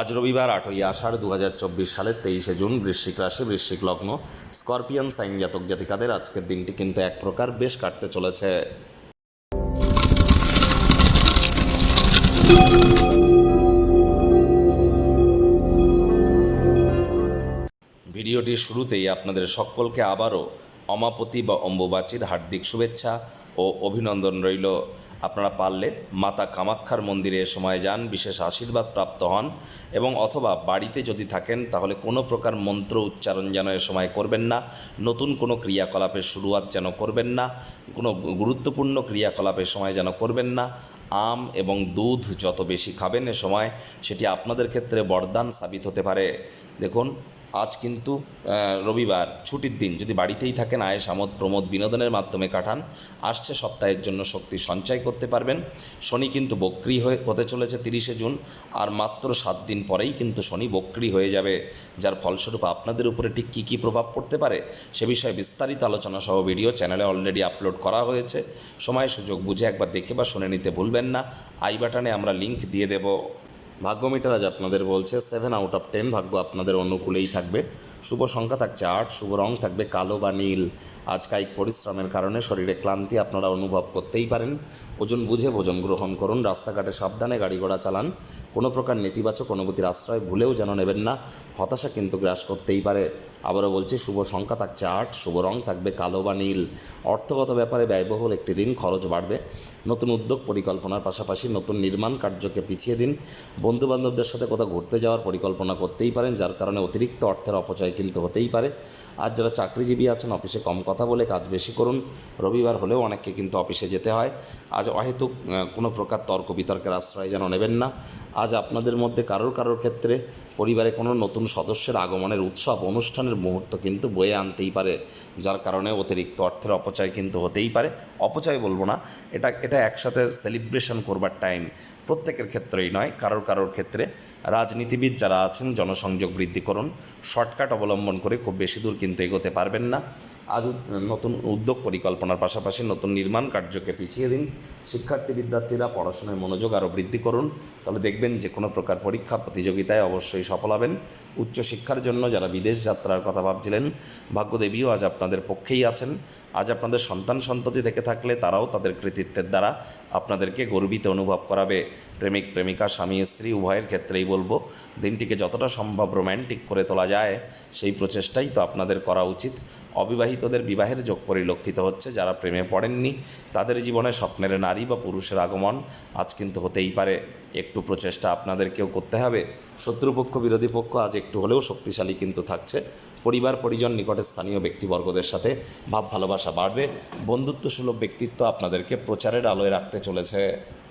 আজ রবিবার আটই আষাঢ় দু হাজার চব্বিশ সালের তেইশে জুন বৃশ্চিক রাশি, বৃশ্চিক লগ্ন। স্করপিয়ান, সাইন জাতক জাতিকাদের আজকের দিনটি কিন্তু এক প্রকার বেশ কাটতে চলেছে। ভিডিওটির শুরুতেই আপনাদের সকলকে আবারও অমাপতি বা অম্বুবাচীর হার্দিক শুভেচ্ছা ও অভিনন্দন রইল। আপনারা পারলে মাতা কামাক্ষার মন্দিরে এ সময় যান, বিশেষ আশীর্বাদ প্রাপ্ত হন এবং অথবা বাড়িতে যদি থাকেন তাহলে কোনো প্রকার মন্ত্র উচ্চারণ যেন এ সময় করবেন না, নতুন কোনো ক্রিয়াকলাপের শুরুয়াত যেন করবেন না, কোনো গুরুত্বপূর্ণ ক্রিয়াকলাপের সময় যেন করবেন না, আম এবং দুধ যত বেশি খাবেন এ সময় সেটি আপনাদের ক্ষেত্রে বরদান সাবিত হতে পারে। দেখুন আজ কিন্তু রবিবার, ছুটির দিন। যদি বাড়িতেই থাকেন আয়েস আমোদ, প্রমোদ বিনোদনের মাধ্যমে কাটান, আসছে সপ্তাহের জন্য শক্তি সঞ্চয় করতে পারবেন। শনি কিন্তু বক্রি হয়ে, হতে চলেছে তিরিশে জুন, আর মাত্র সাত দিন পরেই কিন্তু শনি বক্রি হয়ে যাবে, যার ফলস্বরূপ আপনাদের উপরে ঠিক কী কী প্রভাব পড়তে পারে, সে বিষয়ে বিস্তারিত আলোচনা সহ ভিডিও চ্যানেলে অলরেডি আপলোড করা হয়েছে। সময় সুযোগ বুঝে একবার দেখে বা শুনে নিতে ভুলবেন না। আই বাটনে আমরা লিংক দিয়ে দেবো। ভাগ্য মিটার আজ আপনাদের বলছে সেভেন আউট অফ টেন ভাগ্য আপনাদের অনুকূলেই থাকবে। শুভ সংখ্যা থাকছে আট, শুভ রং থাকবে কালো বা নীল। আজ কায়িক পরিশ্রমের কারণে শরীরে ক্লান্তি আপনারা অনুভব করতেই পারেন। ওজন বুঝে ভোজন গ্রহণ করুন, রাস্তাঘাটে সাবধানে গাড়ি ঘোড়া চালান। কোনো প্রকার নেতিবাচক অনুভূতির আশ্রয় ভুলেও যেন নেবেন না, হতাশা কিন্তু গ্রাস করতেই পারে। আবারও বলছি, শুভ সংখ্যা থাকছে আট, শুভ রং থাকবে কালো বা নীল। অর্থগত ব্যাপারে ব্যয়বহুল একটি দিন খরচ বাড়বে। নতুন উদ্যোগ পরিকল্পনার পাশাপাশি নতুন নির্মাণ কার্যকে পিছিয়ে দিন। বন্ধুবান্ধবদের সাথে কোথাও ঘুরতে যাওয়ার পরিকল্পনা করতেই পারেন, যার কারণে অতিরিক্ত অর্থের অপচয় কিন্তু হতেই পারে। আর যারা চাকরিজীবী আছেন, অফিসে কম কথা বলে কাজ বেশি করুন। রবিবার হলেও অনেককে কিন্তু অফিসে যেতে হয়। আজ অহেতুক কোনো প্রকার তর্ক বিতর্কের আশ্রয় যেন নেবেন না। আজ আপনাদের মধ্যে কারোর কারোর ক্ষেত্রে পরিবারে কোনো নতুন সদস্যের আগমনের উৎসব, অনুষ্ঠানের মুহূর্ত কিন্তু বয়ে আনতেই পারে, যার কারণে অতিরিক্ত অর্থের অপচয় কিন্তু হতেই পারে। অপচয় বলব না, এটা এটা একসাথে সেলিব্রেশন করবার টাইম প্রত্যেকের ক্ষেত্রেই নয়, কারোর কারোর ক্ষেত্রে। রাজনীতিবিদ যারা আছেন, জনসংযোগ বৃদ্ধি করুন। শর্টকাট অবলম্বন করে খুব বেশি দূর কিন্তু এগোতে পারবেন না। আজ নতুন উদ্যোগ পরিকল্পনার পাশাপাশি নতুন নির্মাণ কার্যকে পিছিয়ে দিন। শিক্ষার্থী, বিদ্যার্থীরা পড়াশোনায় মনোযোগ আরও বৃদ্ধি করুন। তাহলে দেখবেন যে কোনো প্রকার পরীক্ষা, প্রতিযোগিতায় অবশ্যই সফল হবেন। উচ্চশিক্ষার জন্য যারা বিদেশ যাত্রার কথা ভাবছিলেন, ভাগ্যদেবীও আজ আপনাদের পক্ষেই আছেন। আজ আপনাদের সন্তান সন্ততি থেকে থাকলে তারাও তাদের কৃতিত্বের দ্বারা আপনাদেরকে গর্বিত অনুভব করাবে। প্রেমিক, প্রেমিকা, স্বামী, স্ত্রী, উভয়ের ক্ষেত্রেই বলব, দিনটিকে যতটা সম্ভব রোম্যান্টিক করে তোলা যায়, সেই প্রচেষ্টাই তো আপনাদের করা উচিত। অবিবাহিতদের বিবাহের যোগ পরিলক্ষিত হচ্ছে। যারা প্রেমে পড়েননি, তাদের জীবনে স্বপ্নের নারী বা পুরুষের আগমন আজ কিন্তু হতেই পারে। একটু প্রচেষ্টা আপনাদেরকেও করতে হবে। শত্রুপক্ষ, বিরোধী পক্ষ আজ একটু হলেও শক্তিশালী কিন্তু থাকছে। পরিবার, পরিজন, নিকটে স্থানীয় ব্যক্তিবর্গদের সাথে ভাব ভালোবাসা বাড়বে। বন্ধুত্ব সুলভ ব্যক্তিত্ব আপনাদেরকে প্রচারের আলোয় রাখতে চলেছে।